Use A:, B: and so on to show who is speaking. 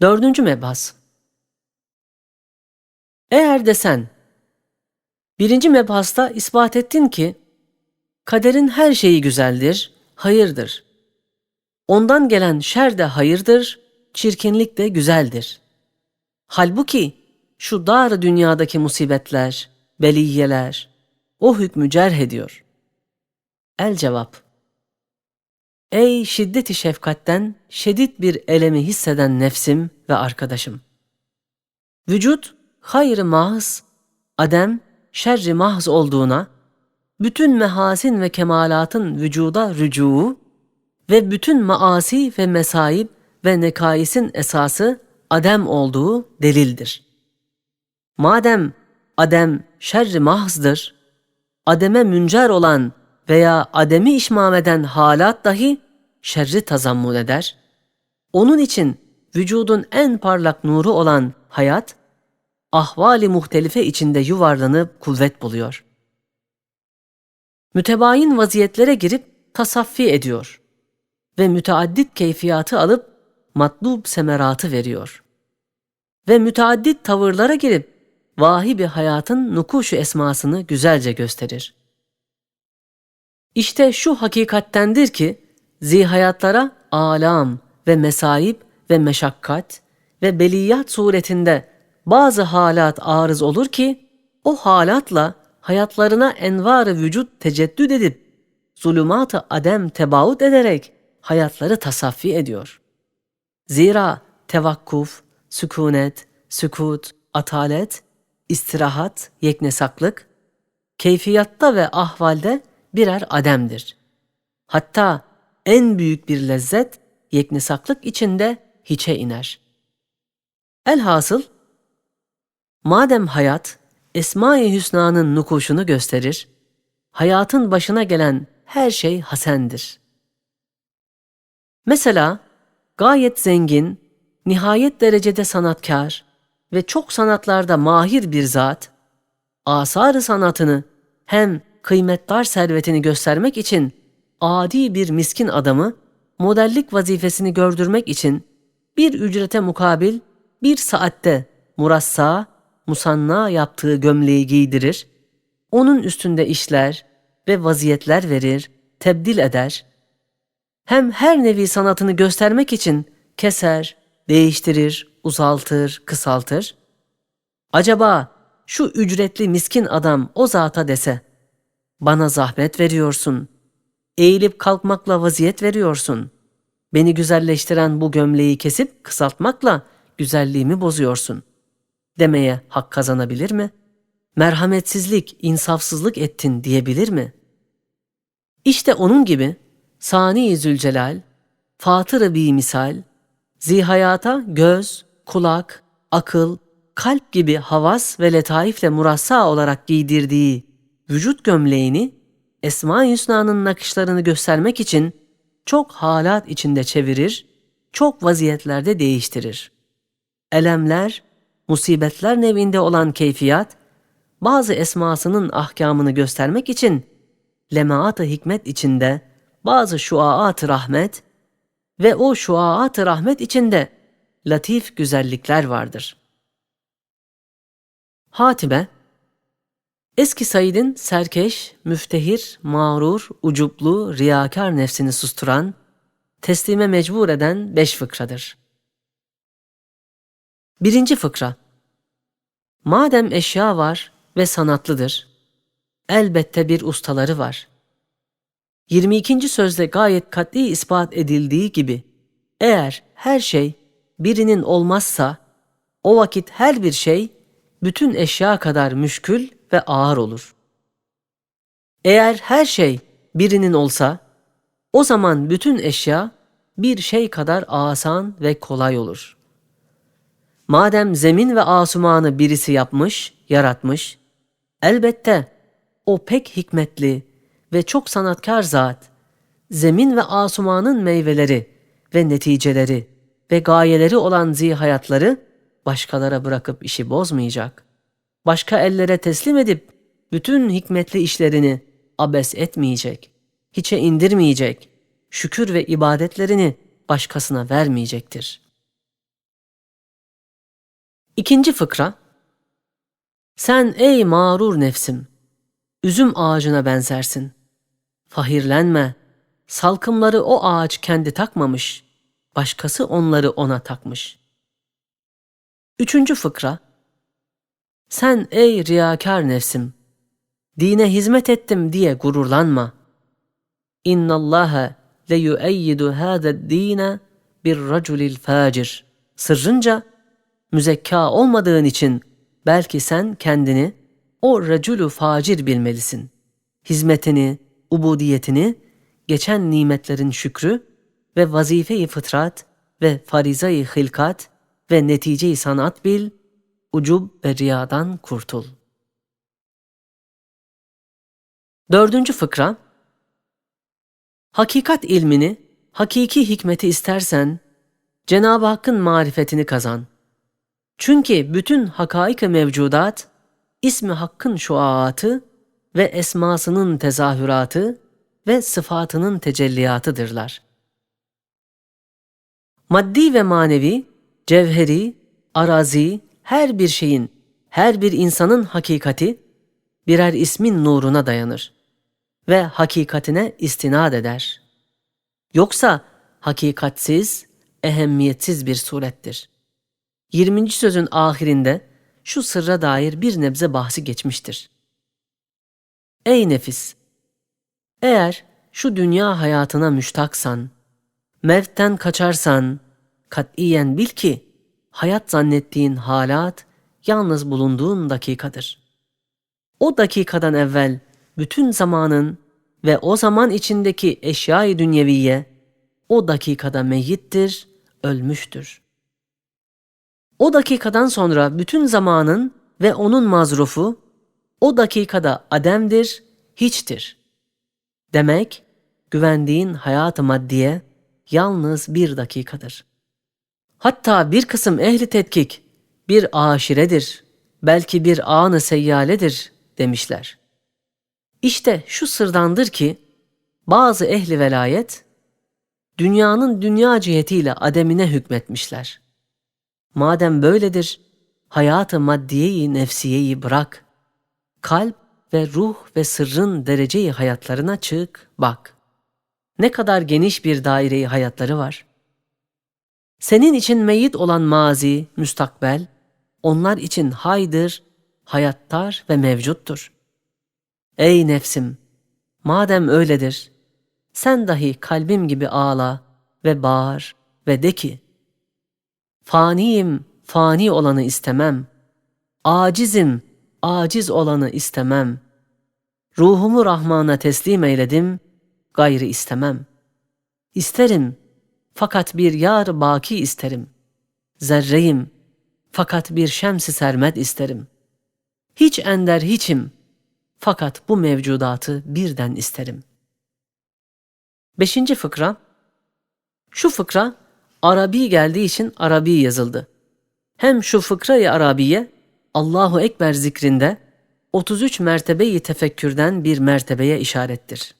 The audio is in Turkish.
A: Dördüncü mebhas. Eğer desen, birinci mebhasta ispat ettin ki, kaderin her şeyi güzeldir, hayırdır. Ondan gelen şer de hayırdır, çirkinlik de güzeldir. Halbuki şu dar dünyadaki musibetler, beliyeler, o hükmü cerh ediyor. El cevap. Ey şiddeti şefkatten şiddet bir elemi hisseden nefsim ve arkadaşım. Vücut hayır mahz, adem şerri mahz olduğuna, bütün mehasin ve kemalatın vücuda rücuu ve bütün maasi ve mesaib ve nekaisin esası adem olduğu delildir. Madem adem şerri mahzdır, ademe müncer olan veya ademi işmam eden halat dahi şerri tazammun eder. Onun için vücudun en parlak nuru olan hayat, ahvali muhtelife içinde yuvarlanıp kuvvet buluyor. Mütebayin vaziyetlere girip tasaffi ediyor ve müteaddit keyfiyatı alıp matlub semeratı veriyor. Ve müteaddit tavırlara girip vahibi hayatın nukuşu esmasını güzelce gösterir. İşte şu hakikattendir ki zihayatlara alam ve mesaib ve meşakkat ve beliyat suretinde bazı halat arız olur ki o halatla hayatlarına envar vücut teceddüd edip zulümat-ı adem tebaut ederek hayatları tasaffi ediyor. Zira tevakkuf, sükunet, sükut, atalet, istirahat, yeknesaklık, keyfiyatta ve ahvalde birer ademdir. Hatta en büyük bir lezzet yeknesaklık içinde hiçe iner. Elhasıl, madem hayat Esma-i Hüsna'nın nukuşunu gösterir, hayatın başına gelen her şey hasendir. Mesela gayet zengin, nihayet derecede sanatkar ve çok sanatlarda mahir bir zat, asar sanatını hem kıymetdar servetini göstermek için adi bir miskin adamı modellik vazifesini gördürmek için bir ücrete mukabil bir saatte murassa, musanna yaptığı gömleği giydirir, onun üstünde işler ve vaziyetler verir, tebdil eder. Hem her nevi sanatını göstermek için keser, değiştirir, uzaltır, kısaltır. Acaba şu ücretli miskin adam o zata dese, bana zahmet veriyorsun, eğilip kalkmakla vaziyet veriyorsun. Beni güzelleştiren bu gömleği kesip kısaltmakla güzelliğimi bozuyorsun. Demeye hak kazanabilir mi? Merhametsizlik, insafsızlık ettin diyebilir mi? İşte onun gibi Sani Zülcelal, Fatır-ı bir misal, zihayata göz, kulak, akıl, kalp gibi havas ve letaifle murassa olarak giydirdiği vücut gömleğini Esma-i Hüsna'nın nakışlarını göstermek için çok halat içinde çevirir, çok vaziyetlerde değiştirir. Elemler, musibetler nevinde olan keyfiyat, bazı esmasının ahkamını göstermek için lemaat-ı hikmet içinde bazı şuaat-ı rahmet ve o şuaat-ı rahmet içinde latif güzellikler vardır. Hatibe, Eski Said'in serkeş, müftehir, mağrur, ucuplu, riyakar nefsini susturan, teslime mecbur eden beş fıkradır. Birinci fıkra Madem eşya var ve sanatlıdır, elbette bir ustaları var. 22. sözde gayet kat'i ispat edildiği gibi, eğer her şey birinin olmazsa, o vakit her bir şey bütün eşya kadar müşkül ve ağır olur. Eğer her şey birinin olsa, o zaman bütün eşya bir şey kadar asan ve kolay olur. Madem zemin ve asumanı birisi yapmış, yaratmış, elbette o pek hikmetli ve çok sanatkar zat, zemin ve asumanın meyveleri ve neticeleri ve gayeleri olan zihayatları başkalara bırakıp işi bozmayacak başka ellere teslim edip bütün hikmetli işlerini abes etmeyecek, hiçe indirmeyecek, şükür ve ibadetlerini başkasına vermeyecektir.'' İkinci fıkra. Sen ey mağrur nefsim, üzüm ağacına benzersin. Fahirlenme, salkımları o ağaç kendi takmamış, başkası onları ona takmış. Üçüncü fıkra. Sen ey riyakar nefsim, dine hizmet ettim diye gururlanma. İnna Allaha le yueyyidu hâzed dîne bir raculil facir. Sırrınca müzekka olmadığın için belki sen kendini o raculu facir bilmelisin. Hizmetini, ubudiyetini, geçen nimetlerin şükrü ve vazife-i fıtrat ve farizayı hilkat ve netice-i sanat bil, ucub ve riyadan kurtul. Dördüncü fıkra, Hakikat ilmini, hakiki hikmeti istersen, Cenab-ı Hakk'ın marifetini kazan. Çünkü bütün hakaik-i mevcudat, ismi Hakk'ın şuaatı ve esmasının tezahüratı ve sıfatının tecelliyatıdırlar. Maddi ve manevi, cevheri, arazi, her bir şeyin, her bir insanın hakikati, birer ismin nuruna dayanır ve hakikatine istinad eder. Yoksa hakikatsiz, ehemmiyetsiz bir surettir. 20. sözün ahirinde şu sırra dair bir nebze bahsi geçmiştir. Ey nefis! Eğer şu dünya hayatına müştaksan, mevtten kaçarsan, katiyen bil ki hayat zannettiğin halat yalnız bulunduğun dakikadır. O dakikadan evvel bütün zamanın ve o zaman içindeki eşyayı dünyeviye o dakikada meyyittir, ölmüştür. O dakikadan sonra bütün zamanın ve onun mazrufu o dakikada ademdir, hiçtir. Demek güvendiğin hayat-ı maddiye yalnız bir dakikadır. Hatta bir kısım ehli tetkik bir aşiredir, belki bir anı seyyaledir demişler. İşte şu sırdandır ki bazı ehli velayet dünyanın dünya cihetiyle ademine hükmetmişler. Madem böyledir, hayatı maddiyeyi nefsiyeyi bırak. Kalp ve ruh ve sırrın dereceyi hayatlarına çık, bak. Ne kadar geniş bir daireyi hayatları var. Senin için meyit olan mazi, müstakbel, onlar için haydır, hayattar ve mevcuttur. Ey nefsim! Madem öyledir, sen dahi kalbim gibi ağla ve bağır ve de ki, Faniyim, fani olanı istemem. Acizim, aciz olanı istemem. Ruhumu Rahman'a teslim eyledim, gayrı istemem. İsterim, fakat bir yar baki isterim. Zerreyim, fakat bir şems-i sermet isterim. Hiç ender hiçim, fakat bu mevcudatı birden isterim. Beşinci fıkra, şu fıkra Arabi geldiği için Arabi yazıldı. Hem şu fıkra-i Arabiye Allahu Ekber zikrinde 33 mertebeyi tefekkürden bir mertebeye işarettir.